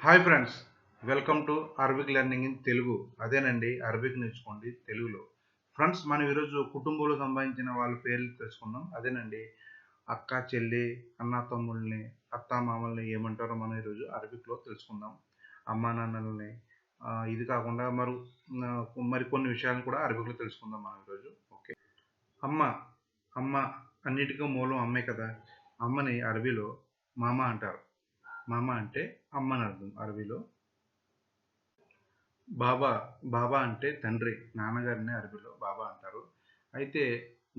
Hi friends welcome to Arabic learning in Telugu. అదేనండి Arabic నేర్చుకోండి తెలుగులో. ఫ్రెండ్స్ మనం ఈరోజు కుటుంబంలో సంబంధించిన వాళ్ళ పేర్లు తెలుసుకుందాం. అదేనండి అక్క చెల్లి అన్న తమ్ముళ్ళని అత్త మామల్ని ఏమంటారో మనం ఈరోజు అరబిక్లో తెలుసుకుందాం. అమ్మా నాన్నల్ని ఇది కాకుండా మరి మరి కొన్ని విషయాలను కూడా అరబిక్లో తెలుసుకుందాం మనం ఈరోజు. ఓకే. అమ్మ అమ్మ అన్నిటికీ మూలం అమ్మే కదా? అమ్మని అరబీలో మామ అంటారు. మామ అంటే అమ్మ అని అర్థం అరబీలో బాబా బాబా అంటే తండ్రి నాన్నగారిని అరబీలో బాబా అంటారు. అయితే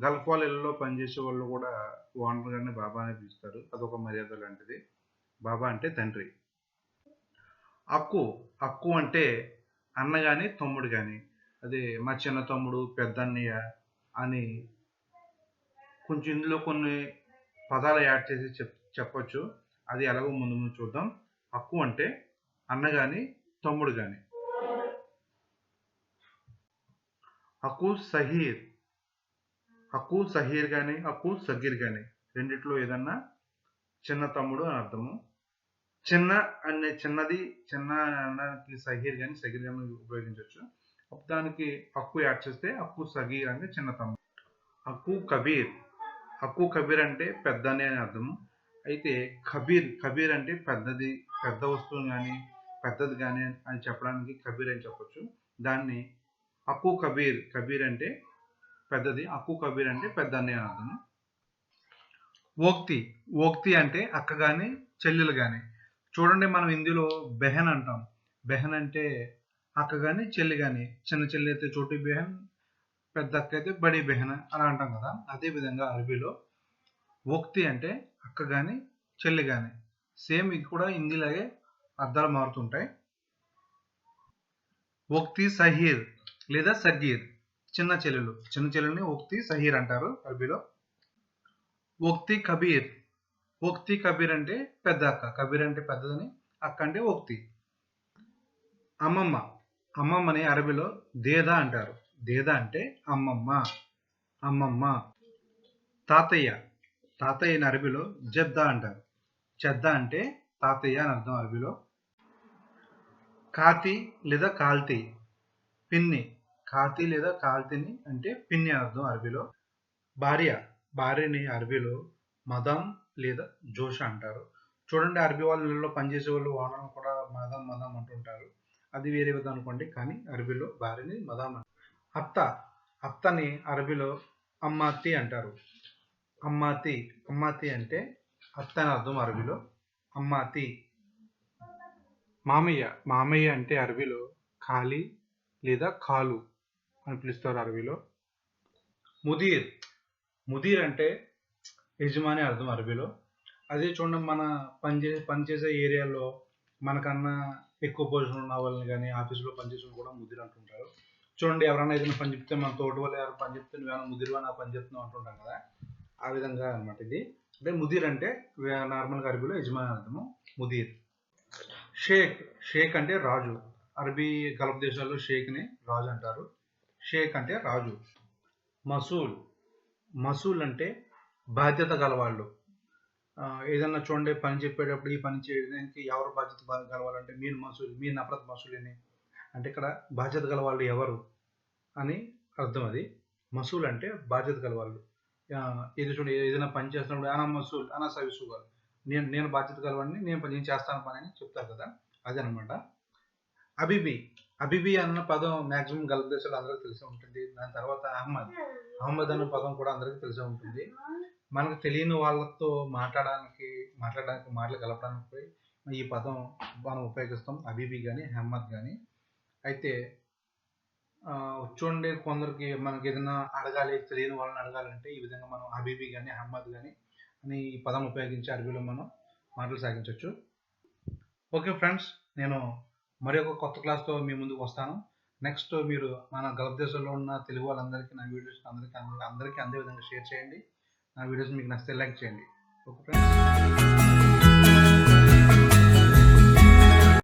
గల్ఫ్ వాళ్ళల్లో పనిచేసే వాళ్ళు కూడా ఓనర్ గారిని బాబా అని పిలుస్తారు. అదొక మర్యాద లాంటిది. బాబా అంటే తండ్రి. అక్కు అక్కు అంటే అన్న కానీ తమ్ముడు కానీ అదే మా చిన్న తమ్ముడు పెద్ద అన్నయ్య అని కొంచెం ఇందులో కొన్ని పదాలు యాడ్ చేసి చెప్ చెప్పొచ్చు. అది ఎలాగో ముందు ముందు చూద్దాం. అక్కు అంటే అన్న కానీ తమ్ముడు కానీ అక్కు సహీర్. అక్కు సహీర్ కానీ అక్కు సగీర్ కానీ రెండిట్లో ఏదన్నా చిన్న తమ్ముడు అని అర్థము. చిన్న అనే చిన్నది చిన్న అనడానికి సహీర్ కానీ సగీర్ కానీ ఉపయోగించవచ్చు దానికి అక్కు యాడ్ చేస్తే అక్కు సగీర్ అంటే చిన్న తమ్ముడు. అక్కు కబీర్. అక్కు కబీర్ అంటే పెద్దని అని అర్థము. అయితే కబీర్ కబీర్ అంటే పెద్దది పెద్ద వస్తువు కానీ పెద్దది కానీ అని చెప్పడానికి కబీర్ అని చెప్పొచ్చు. దాన్ని అక్కు కబీర్ కబీర్ అంటే పెద్దది అక్కు కబీర్ అంటే పెద్ద అని అర్థం. ఓక్తి ఓక్తి అంటే అక్క కానీ చెల్లెలు కానీ చూడండి మనం హిందీలో బెహన్ అంటాం. బెహన్ అంటే అక్క కానీ చెల్లి కానీ చిన్న చెల్లి అయితే చోటి బెహన్ పెద్ద అక్క అయితే బడి బెహన్ అలా అంటాం కదా. అదే విధంగా అరబీలో ఓక్తి అంటే అక్క కానీ చెల్లి కానీ సేమ్ ఇది కూడా హిందీలాగే అర్థాలు మారుతుంటాయి. ఓక్తి సహీర్ లేదా సగీర్ చిన్న చెల్లెలు. చిన్న చెల్లెల్ని ఓక్తి సహీర్ అంటారు అరబీలో. ఓక్తి కబీర్. ఓక్తి కబీర్ అంటే పెద్ద అక్క. కబీర్ అంటే పెద్దదని అక్క అంటే ఓక్తి అమ్మమ్మ. అమ్మమ్మని అరబీలో దేదా అంటారు. దేదా అంటే అమ్మమ్మ. అమ్మమ్మ. తాతయ్య. తాతయ్యని అరబీలో జద్దా అంటారు. చెద్ద అంటే తాతయ్య అని అర్థం అరబీలో. కాతి లేదా కాల్తీ. పిన్ని. కాతి లేదా కాల్తీని అంటే పిన్ని అని అర్థం అరబీలో. భార్య. భార్యని అరబీలో మదం లేదా జోష అంటారు. చూడండి అరబీ వాళ్ళలో పనిచేసే వాళ్ళు ఓనర్ని కూడా మదం మదం అంటుంటారు. అది వేరే విధం అనుకోండి కానీ అరబీలో భార్యని మదం అంటారు. అత్త. అత్తని అరబీలో అమ్మాతి అంటారు. అమ్మాతి అమ్మాతి అంటే అత్త అని అర్థం అరబీలో. అమ్మాతి. మామయ్య మామయ్య అంటే అరబీలో ఖాళీ లేదా కాలు అని పిలుస్తారు అరబీలో. ముదీర్ ముదీర్ అంటే యజమాని అర్థం అరబీలో. అదే చూడండి మన పనిచేసే పనిచేసే ఏరియాలో మనకన్నా ఎక్కువ పొజిషన్ ఉన్న వాళ్ళని కానీ ఆఫీసులో పనిచేసిన కూడా ముదిరి అంటుంటారు. చూడండి ఎవరైనా ఏదైనా పని చెప్తే మన తోటి వాళ్ళు ఎవరైనా పని చెప్తే నువ్వేమైనా ముదిరివా నా పని చెప్తున్నావు అంటుంటాం కదా. ఆ విధంగా అనమాట ఇది. అంటే ముదీర్ అంటే నార్మల్గా అరబీలో యజమాని అర్థము ముదీర్. షేక్ షేక్ అంటే రాజు. అరబీ గల్ఫ్ దేశాల్లో షేక్ని రాజు అంటారు. షేక్ అంటే రాజు. మసూల్ మసూల్ అంటే బాధ్యత గలవాళ్ళు. ఏదన్నా చూడండి పని చెప్పేటప్పుడు ఈ పని చేయడానికి ఎవరు బాధ్యత గలవాలంటే మీరు మసూల్ మీ నఫరత్ మసూలిని. అంటే ఇక్కడ బాధ్యత గలవాళ్ళు ఎవరు అని అర్థం అది. మసూల్ అంటే బాధ్యత గలవాళ్ళు. ఇది చూడు ఏదైనా పని చేస్తున్నప్పుడు అనా మసూల్ అనా సవిసుగారు నేను నేను బాధ్యత గలవాడిని నేను పని నేను చేస్తాను పని అని చెప్తారు కదా. అదే అనమాట అబిబి అబిబి అన్న పదం మాక్సిమం గల్ఫ్ దేశాలు అందరికీ తెలిసి ఉంటుంది. దాని తర్వాత అహ్మద్. అహ్మద్ అన్న పదం కూడా అందరికీ తెలిసి ఉంటుంది. మనకు తెలియని వాళ్ళతో మాట్లాడడానికి మాట్లాడడానికి మాటలు కలపడానికి ఈ పదం మనం ఉపయోగిస్తాం. అబీబీ కానీ అహ్మద్ కానీ అయితే వచ్చుండే చూడండి కొందరికి మనకి ఏదైనా అడగాలి తెలియని వాళ్ళని అడగాలంటే ఈ విధంగా మనం హబీబీ కానీ అహ్మద్ కానీ అని ఈ పదం ఉపయోగించి అరబీలో మనం మాటలు సాగించవచ్చు ఓకే ఫ్రెండ్స్ నేను మరి ఒక కొత్త క్లాస్తో మీ ముందుకు వస్తాను. నెక్స్ట్ మీరు మన గల్ఫ్ దేశంలో ఉన్న తెలుగు వాళ్ళందరికీ నా వీడియోస్ అందరికీ అందరికీ అందరికీ అందే విధంగా షేర్ చేయండి. నా వీడియోస్ మీకు నచ్చితే లైక్ చేయండి. Okay friends.